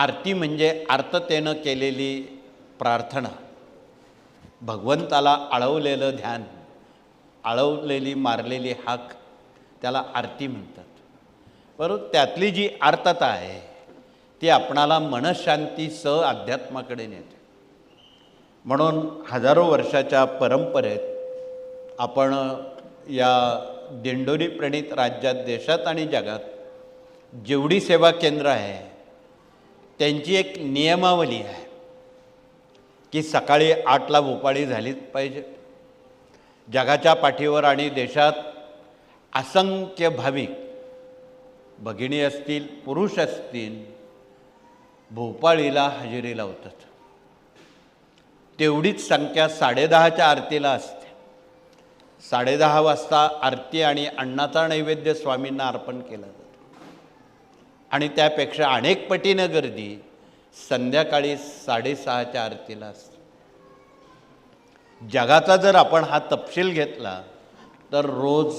आरती म्हणजे आर्ततेनं केलेली प्रार्थना. भगवंताला आळवलेलं ध्यान आळवलेली मारलेली हाक त्याला आरती म्हणतात. परंतु त्यातली जी आर्तता आहे ती आपणाला मनशांती स अध्यात्माकडे नेते. म्हणून हजारो वर्षाच्या परंपरेत आपण या दिंडोरी प्रणित राज्यात देशात आणि जगात जेवढी सेवा केंद्र आहे त्यांची एक नियमावली आहे की सकाळी आठला भोपाळी झालीच पाहिजे. जगाच्या पाठीवर आणि देशात असंख्य भाविक भगिनी असतील पुरुष असतील भोपाळीला हजेरी लावतात तेवढीच संख्या साडेदहाच्या आरतीला असते. साडेदहा वाजता आरती आणि अण्णाचा नैवेद्य स्वामींना अर्पण केला जातो. आणि त्यापेक्षा अनेक पटीनं गर्दी संध्याकाळी साडेसहाच्या आरतीला असते. जगाचा जर आपण हा तपशील घेतला तर रोज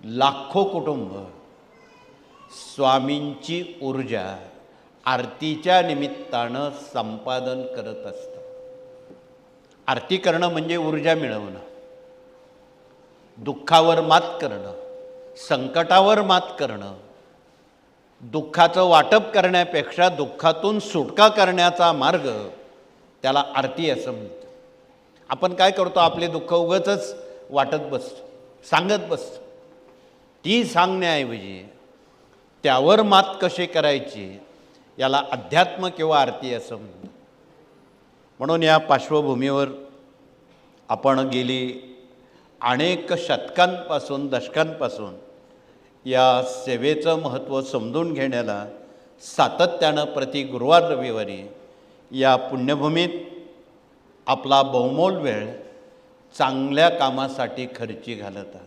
लाखो कुटुंब स्वामींची ऊर्जा आरतीच्या निमित्तानं संपादन करत असतं आरती करणं म्हणजे ऊर्जा मिळवणं दुःखावर मात करणं संकटावर मात करणं दुःखाचं वाटप करण्यापेक्षा दुःखातून सुटका करण्याचा मार्ग त्याला आरती असं म्हणतं आपण काय करतो? आपले दुःख उगतच वाटत बसतो सांगत बसतो. ती सांगण्याऐवजी त्यावर मात कशी करायची याला अध्यात्म किंवा आरती असं म्हणतं म्हणून या पार्श्वभूमीवर आपण गेली अनेक शतकांपासून दशकांपासून या सेवेचं महत्त्व समजून घेण्याला सातत्यानं प्रति गुरुवार रविवारी या पुण्यभूमीत आपला बहुमोल वेळ चांगल्या कामासाठी खर्ची घालतात.